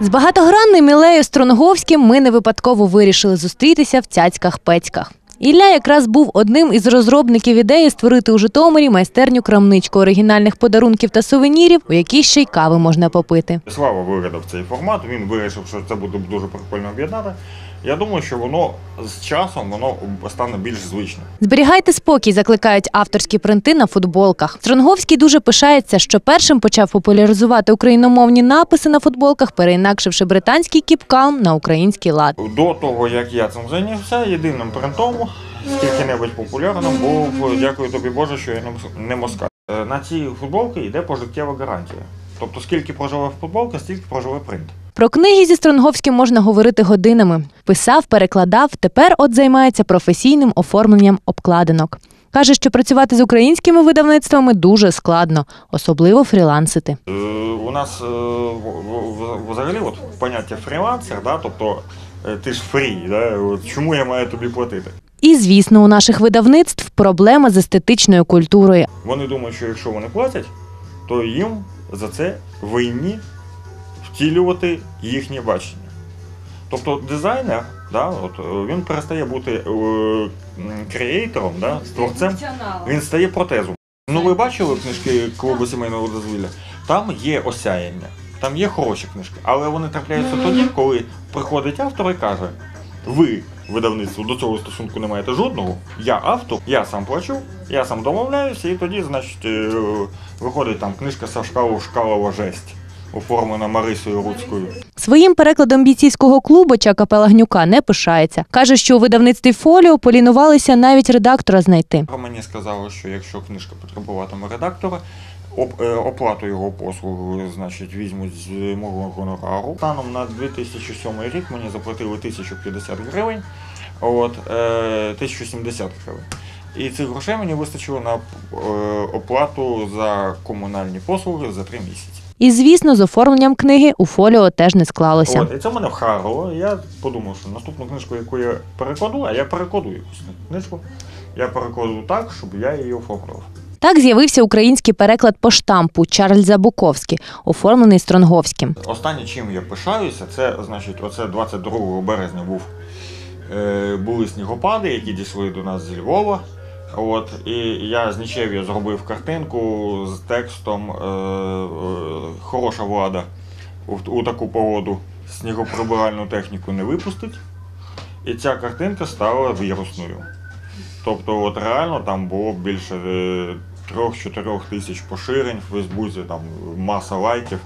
З багатогранним Ілею Стронговським ми не випадково вирішили зустрітися в цяцьках-пецьках. Ілля якраз був одним із розробників ідеї створити у Житомирі майстерню крамничку оригінальних подарунків та сувенірів, у якій ще й кави можна попити. Слава вигадав цей формат, він вирішив, що це буде дуже прикольно об'єднати. Я думаю, що воно з часом воно стане більш звичним. Зберігайте спокій, закликають авторські принти на футболках. Стронговський дуже пишається, що першим почав популяризувати україномовні написи на футболках, переінакшивши британський кіпкалм на український лад. До того, як я цим зайнявся, єдиним принтом, скільки-небудь популярним, був дякую тобі Боже, що я не мос- москаль. Е, На ці футболки йде пожиттєва гарантія. Тобто, скільки проживе футболка, стільки проживе принт. Про книги зі Стронговським можна говорити годинами. Писав, перекладав, тепер от займається професійним оформленням обкладинок. Каже, що працювати з українськими видавництвами дуже складно, особливо фрілансити. Е, У нас е, взагалі от поняття фрілансер, да, тобто ти ж фрі, да, от чому я маю тобі платити? І звісно, у наших видавництв проблема з естетичною культурою. Вони думають, що якщо вони платять, то їм за це винні втілювати їхнє бачення. Тобто дизайнер, да, от, е, він перестає бути е, креатором, да, творцем, він стає протезом. Ну ви бачили книжки клубу сімейного дозвілля? Там є осяяння, там є хороші книжки, але вони трапляються тоді, коли приходить автор і каже: ви, видавництво, до цього стосунку не маєте жодного. Я автор, я сам плачу, я сам домовляюся, і тоді, значить, е, виходить там книжка Сашка Ушкалова жесть, оформлена Марисою Руцькою. Своїм перекладом бійцівського клубу Чака Пелагнюка не пишається. Каже, що у видавництві фоліо полінувалися навіть редактора знайти. Мені сказали, що якщо книжка потребуватиме редактора, оплату його послуг, значить, візьмуть з мого гонорару. Станом на 2007 рік мені заплатили 1050 гривень, от, е, 1070 гривень. І цих грошей мені вистачило на е, оплату за комунальні послуги за три місяці. І звісно, з оформленням книги у фоліо теж не склалося. От, і це мене вхарило. Я подумав, що наступну книжку, яку я перекладу, а я перекладу якусь книжку, я перекладу так, щоб я її оформлював. Так з'явився український переклад по штампу Чарльза Буковський, оформлений Стронговським. Останнє, чим я пишаюся, це значить, оце 22 березня був, е, були снігопади, які дійшли до нас зі Львова. От, і я з Нічев'я зробив картинку з текстом е, е, Хороша влада у, таку погоду снігоприбиральну техніку не випустить. І ця картинка стала вірусною. Тобто, от реально там було більше 3-4 тисяч поширень в Фейсбуці, там маса лайків.